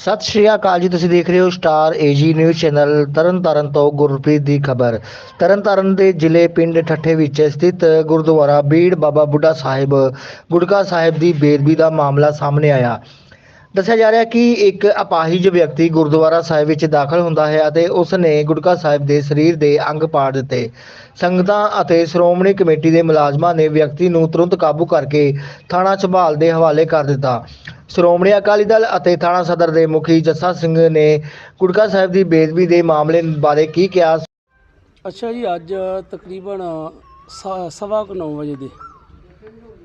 ਸਤਿ ਸ਼੍ਰੀ ਅਕਾਲ ਜੀ, ਤੁਸੀਂ ਦੇਖ ਰਹੇ ਹੋ ਸਟਾਰ ਏਜੀ ਨਿਊਜ਼ ਚੈਨਲ ਤਰਨਤਾਰਨ ਤੋਂ ਗੁਰਪ੍ਰੀਤ ਦੀ ਖਬਰ। ਤਰਨਤਾਰਨ ਦੇ ਜ਼ਿਲ੍ਹੇ ਪਿੰਡ ਠੱਠੇ ਵਿੱਚ ਸਥਿਤ ਗੁਰਦੁਆਰਾ ਬੀੜ ਬਾਬਾ ਬੁੱਢਾ ਸਾਹਿਬ, ਗੁੜਕਾ ਸਾਹਿਬ ਦੀ ਬੇਦਬੀ ਦਾ ਮਾਮਲਾ ਸਾਹਮਣੇ ਆਇਆ। ਦੱਸਿਆ ਜਾ ਰਿਹਾ ਕਿ ਇੱਕ ਅਪਾਹਿਜ ਵਿਅਕਤੀ ਗੁਰਦੁਆਰਾ ਸਾਹਿਬ ਵਿੱਚ ਦਾਖਲ ਹੁੰਦਾ ਹੈ ਅਤੇ ਉਸ ਨੇ ਗੁਟਕਾ ਸਾਹਿਬ ਦੇ ਸਰੀਰ ਦੇ ਅੰਗ ਪਾੜ ਦਿੱਤੇ। ਸੰਗਤਾਂ ਅਤੇ ਸ਼੍ਰੋਮਣੀ ਕਮੇਟੀ ਦੇ ਮੁਲਾਜ਼ਮਾਂ ਨੇ ਵਿਅਕਤੀ ਨੂੰ ਤੁਰੰਤ ਕਾਬੂ ਕਰਕੇ ਥਾਣਾ ਸੰਭਾਲ ਦੇ ਹਵਾਲੇ ਕਰ ਦਿੱਤਾ। ਸ਼੍ਰੋਮਣੀ ਅਕਾਲੀ ਦਲ ਅਤੇ ਥਾਣਾ ਸਦਰ ਦੇ ਮੁਖੀ ਜੱਸਾ ਸਿੰਘ ਨੇ ਗੁਟਕਾ ਸਾਹਿਬ ਦੀ ਬੇਦਬੀ ਦੇ ਮਾਮਲੇ ਬਾਰੇ ਕੀ ਕਿਹਾ ਅੱਛਾ ਜੀ, ਅੱਜ ਤਕਰੀਬਨ ਸਵਾ ਕੁ ਵਜੇ ਦੇ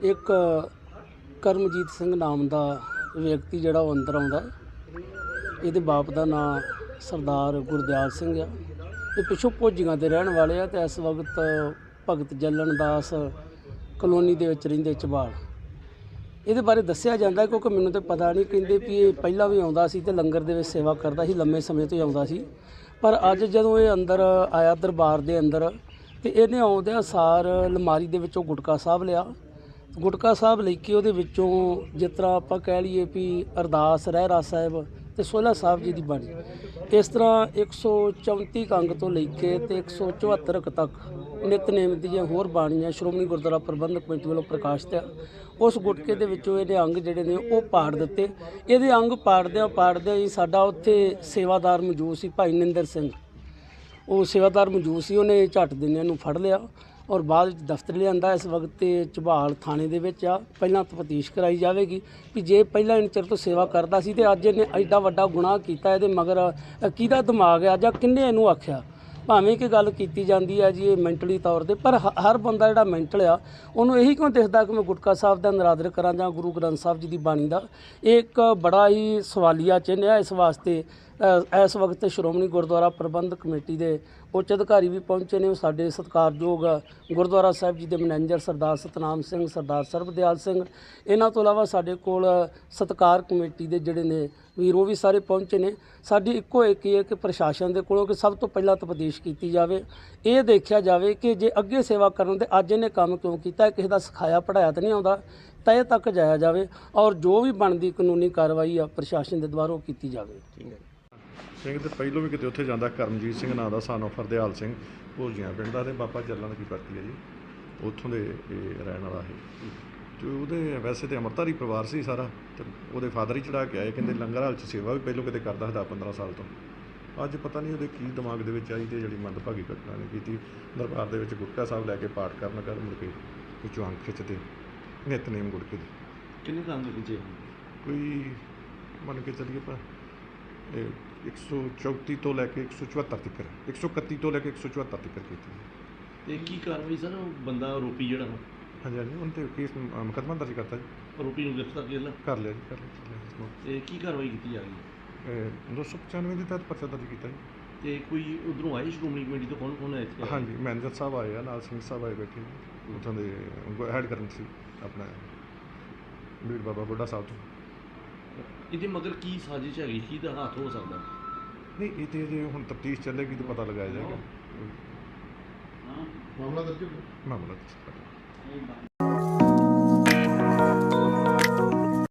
ਇੱਕ ਕਰਮਜੀਤ ਸਿੰਘ ਨਾਮ ਦਾ ਵਿਅਕਤੀ ਜਿਹੜਾ ਉਹ ਅੰਦਰ ਆਉਂਦਾ ਹੈ। ਇਹਦੇ ਬਾਪ ਦਾ ਨਾਮ ਸਰਦਾਰ ਗੁਰਦਿਆਲ ਸਿੰਘ ਆ। ਇਹ ਪਿਛੋਂ ਭੋਜੀਆਂ ਦੇ ਰਹਿਣ ਵਾਲੇ ਆ ਤੇ ਇਸ ਵਕਤ ਭਗਤ ਜੱਲਣ ਦਾਸ ਕਲੋਨੀ ਦੇ ਵਿੱਚ ਰਹਿੰਦੇ ਚਬਾਲ। ਇਹਦੇ ਬਾਰੇ ਦੱਸਿਆ ਜਾਂਦਾ ਕਿਉਂਕਿ ਮੈਨੂੰ ਤਾਂ ਪਤਾ ਨਹੀਂ, ਕਹਿੰਦੇ ਵੀ ਇਹ ਪਹਿਲਾਂ ਵੀ ਆਉਂਦਾ ਸੀ ਤੇ ਲੰਗਰ ਦੇ ਵਿੱਚ ਸੇਵਾ ਕਰਦਾ ਸੀ, ਲੰਮੇ ਸਮੇਂ ਤੋਂ ਹੀ ਆਉਂਦਾ ਸੀ। ਪਰ ਅੱਜ ਜਦੋਂ ਇਹ ਅੰਦਰ ਆਇਆ ਦਰਬਾਰ ਦੇ ਅੰਦਰ ਤੇ ਇਹਨੇ ਆਉਂਦਿਆਂ ਸਾਰ ਅਲਮਾਰੀ ਦੇ ਵਿੱਚੋਂ ਗੁਟਕਾ ਸਾਹਿਬ ਲਿਆ। ਗੁਟਕਾ ਸਾਹਿਬ ਲੈ ਕੇ ਉਹਦੇ ਵਿੱਚੋਂ ਜਿਸ ਤਰ੍ਹਾਂ ਆਪਾਂ ਕਹਿ ਲਈਏ ਵੀ ਅਰਦਾਸ ਰਹਿਰਾ ਸਾਹਿਬ ਤੇ ਸੋਲਾ ਸਾਹਿਬ ਜੀ ਦੀ ਬਾਣੀ। ਇਸ ਤਰ੍ਹਾਂ 134 ਕੰਗ ਤੋਂ ਲੈ ਕੇ ਤੇ 174 ਕੁ ਤੱਕ ਨਿਤਨੇਮ ਦੀਆਂ ਹੋਰ ਬਾਣੀਆਂ ਸ਼੍ਰੋਮਣੀ ਗੁਰਦੁਆਰਾ ਪ੍ਰਬੰਧਕ ਕਮੇਟੀ ਵੱਲੋਂ ਪ੍ਰਕਾਸ਼ਿਤ ਆ। ਉਸ ਗੁਟਕੇ ਦੇ ਵਿੱਚੋਂ ਇਹਦੇ ਅੰਗ ਜਿਹੜੇ ਨੇ ਉਹ ਪਾੜ ਦਿੱਤੇ। ਇਹਦੇ ਅੰਗ ਪਾੜਦਿਆਂ ਪਾੜਦਿਆਂ ਹੀ ਸਾਡਾ ਉੱਥੇ ਸੇਵਾਦਾਰ ਮੌਜੂਦ ਸੀ ਭਾਈ ਨਿੰਦਰ ਸਿੰਘ। ਉਹ ਸੇਵਾਦਾਰ ਮੌਜੂਦ ਸੀ, ਉਹਨੇ ਝੱਟ ਦਿਨਿਆਂ ਨੂੰ ਫੜ ਲਿਆ। ਔਰ ਬਾਅਦ ਵਿੱਚ ਦਫ਼ਤਰ ਲਿਆਂਦਾ ਇਸ ਵਕਤ ਤੇ ਝਬਾਲ ਥਾਣੇ ਦੇ ਵਿੱਚ ਆ। ਪਹਿਲਾਂ ਤਫਤੀਸ਼ ਕਰਾਈ ਜਾਵੇਗੀ ਕਿ ਜੇ ਪਹਿਲਾਂ ਇਨ ਚਿਰ ਤੋਂ ਸੇਵਾ ਕਰਦਾ ਸੀ ਤੇ ਅੱਜ ਇਹਨੇ ਐਡਾ ਵੱਡਾ ਗੁਨਾਹ ਕੀਤਾ ਇਹਦੇ ਮਗਰ ਅ, ਕਿਹਦਾ ਦਿਮਾਗ ਆ ਜਾਂ ਕਿੰਨੇ ਇਹਨੂੰ ਆਖਿਆ? ਭਾਵੇਂ ਕਿ ਗੱਲ ਕੀਤੀ ਜਾਂਦੀ ਹੈ ਜੀ ਇਹ ਮੈਂਟਲੀ ਤੌਰ ਤੇ ਪਰ ਹ- ਹਰ ਬੰਦਾ ਜਿਹੜਾ ਮੈਂਟਲ ਆ ਉਹਨੂੰ ਇਹੀ ਕਿਉਂ ਦਿਖਦਾ ਕਿ ਮੈਂ ਗੁਟਕਾ ਸਾਹਿਬ ਦਾ ਨਰਾਦਰ ਕਰਾਂ ਜਾਂ ਗੁਰੂ ਗ੍ਰੰਥ ਸਾਹਿਬ ਜੀ ਦੀ ਬਾਣੀ ਦਾ? ਇਹ ਇੱਕ ਬੜਾ ਹੀ ਸਵਾਲੀਆ ਚਿੰਨ੍ਹ ਆ ਇਸ ਵਾਸਤੇ ਇਸ ਵਕਤ ਸ਼੍ਰੋਮਣੀ ਗੁਰਦੁਆਰਾ ਪ੍ਰਬੰਧਕ ਕਮੇਟੀ ਦੇ ਉੱਚ ਅਧਿਕਾਰੀ ਵੀ ਪਹੁੰਚੇ ਨੇ। ਉਹ ਸਾਡੇ ਸਤਿਕਾਰਯੋਗ ਗੁਰਦੁਆਰਾ ਸਾਹਿਬ ਜੀ ਦੇ ਮੈਨੇਜਰ ਸਰਦਾਰ ਸਤਨਾਮ ਸਿੰਘ, ਸਰਦਾਰ ਸਰਬਦਿਆਲ ਸਿੰਘ। ਇਹਨਾਂ ਤੋਂ ਇਲਾਵਾ ਸਾਡੇ ਕੋਲ ਸਤਕਾਰ ਕਮੇਟੀ ਦੇ ਜਿਹੜੇ ਨੇ ਵੀਰ, ਉਹ ਵੀ ਸਾਰੇ ਪਹੁੰਚੇ ਨੇ। ਸਾਡੀ ਇੱਕੋ ਇੱਕ ਹੀ ਹੈ ਕਿ ਪ੍ਰਸ਼ਾਸਨ ਦੇ ਕੋਲੋਂ ਕਿ ਸਭ ਤੋਂ ਪਹਿਲਾਂ ਤਫਤੀਸ਼ ਕੀਤੀ ਜਾਵੇ। ਇਹ ਦੇਖਿਆ ਜਾਵੇ ਕਿ ਜੇ ਅੱਗੇ ਸੇਵਾ ਕਰਨ ਤੇ ਅੱਜ ਇਹਨੇ ਕੰਮ ਕਿਉਂ ਕੀਤਾ ਕਿਸੇ ਦਾ ਸਿਖਾਇਆ ਪੜਾਇਆ ਤਾਂ ਨਹੀਂ ਆਉਂਦਾ, ਤੈ ਤੱਕ ਜਾਇਆ ਜਾਵੇ। ਔਰ ਜੋ ਵੀ ਬਣਦੀ ਕਾਨੂੰਨੀ ਕਾਰਵਾਈ ਆ ਪ੍ਰਸ਼ਾਸਨ ਦੇ ਦੁਆਰਾ ਉਹ ਕੀਤੀ ਜਾਵੇ। ਸਿੰਘ ਤੇ ਪਹਿਲੋਂ ਵੀ ਕਿਤੇ ਉੱਥੇ ਜਾਂਦਾ ਕਰਮਜੀਤ ਸਿੰਘ ਨਾਂ ਦਾ ਸਾਨੂੰ ਫਰਦਿਆਲ ਸਿੰਘ ਭੋਜੀਆਂ ਪਿੰਡ ਦਾ ਤੇ ਬਾਬਾ ਚੱਲਣ ਦੀ ਪਰਤੀ ਹੈ ਜੀ। ਉੱਥੋਂ ਦੇ ਇਹ ਰਹਿਣ ਵਾਲਾ ਹੈ ਤੇ ਉਹਦੇ ਵੈਸੇ ਤੇ ਅਮਰਤਾਰੀ ਪਰਿਵਾਰ ਸੀ ਸਾਰਾ ਤੇ ਉਹਦੇ ਫਾਦਰ ਹੀ ਚੜਾ ਕੇ ਆਏ ਕਹਿੰਦੇ ਲੰਗਰ ਹਾਲ ਚ ਸੇਵਾ ਵੀ ਪਹਿਲੋਂ ਕਿਤੇ ਕਰਦਾ ਸੀ 15 ਸਾਲ ਤੋਂ। ਅੱਜ ਪਤਾ ਨਹੀਂ ਉਹਦੇ ਕੀ ਦਿਮਾਗ ਦੇ ਵਿੱਚ ਆਈ ਤੇ ਜਿਹੜੀ ਮੰਦਭਾਗੀ ਘਟਨਾ ਨੇ ਕੀਤੀ। ਦਰਬਾਰ ਦੇ ਵਿੱਚ ਗੁਟਕਾ ਸਾਹਿਬ ਲੈ ਕੇ ਪਾਠ ਕਰਨ ਕਰ ਮੁੜ ਕੇ ਵਿੱਚੋਂ ਅੰਖ ਖਿੱਚਦੇ ਨਿਤਨੇਮ ਗੁਟਕੇ ਦੀ। ਕਿੰਨੇ ਕੰਮ ਕੀਤੇ ਕੋਈ ਮੰਨ ਕੇ ਚੱਲੀਏ ਪਰ 134 ਤੋਂ ਲੈ ਕੇ 174 ਤੱਕ 131 ਤੋਂ ਲੈ ਕੇ 174 ਤੱਕ ਕੀਤੀ ਤੇ ਕੀ ਕਾਰਵਾਈ ਸਰ? ਉਹ ਬੰਦਾ ਆਰੋਪੀ ਜਿਹੜਾ ਵਾ, ਹਾਂਜੀ ਹਾਂਜੀ ਉਹਨਾਂ ਤੇ ਕੇਸ ਮੁਕੱਦਮਾ ਦਰਜ ਕਰਤਾ ਜੀ। ਆਰੋਪੀ ਨੂੰ ਗ੍ਰਿਫਤਾਰ ਕਰ ਲਿਆ ਕਰ ਲਿਆ ਜੀ ਕਰ ਲਿਆ ਕਰ ਲਿਆ ਇਸ ਨੂੰ। ਤੇ ਕੀ ਕਾਰਵਾਈ ਕੀਤੀ ਜਾ ਰਹੀ ਹੈ? ਇਹ 295 ਦੇ ਤਹਿਤ ਪਰਚਾ ਦਰਜ ਕੀਤਾ ਜੀ। ਤੇ ਕੋਈ ਉਧਰੋਂ ਆਏ ਸ਼੍ਰੋਮਣੀ ਕਮੇਟੀ ਤੋਂ? ਕੌਣ ਕੌਣ ਆਇਆ ਇੱਥੇ ਹਾਂਜੀ ਮੈਨੇਜਰ ਸਾਹਿਬ ਆਏ ਆ ਨਾਲ ਸਿੰਘ ਸਾਹਿਬ ਆਏ ਬੈਠੇ ਨੇ। ਉੱਥੋਂ ਦੇ ਹੈਡ ਕਰਨ ਸੀ ਆਪਣਾ ਬੀੜ ਬਾਬਾ ਬੁੱਢਾ ਸਾਹਿਬ ਤੋਂ। ਇਹਦੇ ਮਗਰ ਕੀ ਸਾਜ਼ਿਸ਼ ਹੈਗੀ? ਕੀ ਦਾ ਹੱਥ ਹੋ ਸਕਦਾ? ਨਹੀਂ ਇਹ ਤੇ ਜੇ ਹੁਣ ਤਫਤੀਸ਼ ਚੱਲੇਗੀ ਤਾਂ ਪਤਾ ਲਗਾਇਆ ਜਾਏਗਾ। ਮਾਮਲਾ ਦਰਜ ਮਾਮਲਾ ਦਰਜ ਕਰ ਲਿਆ।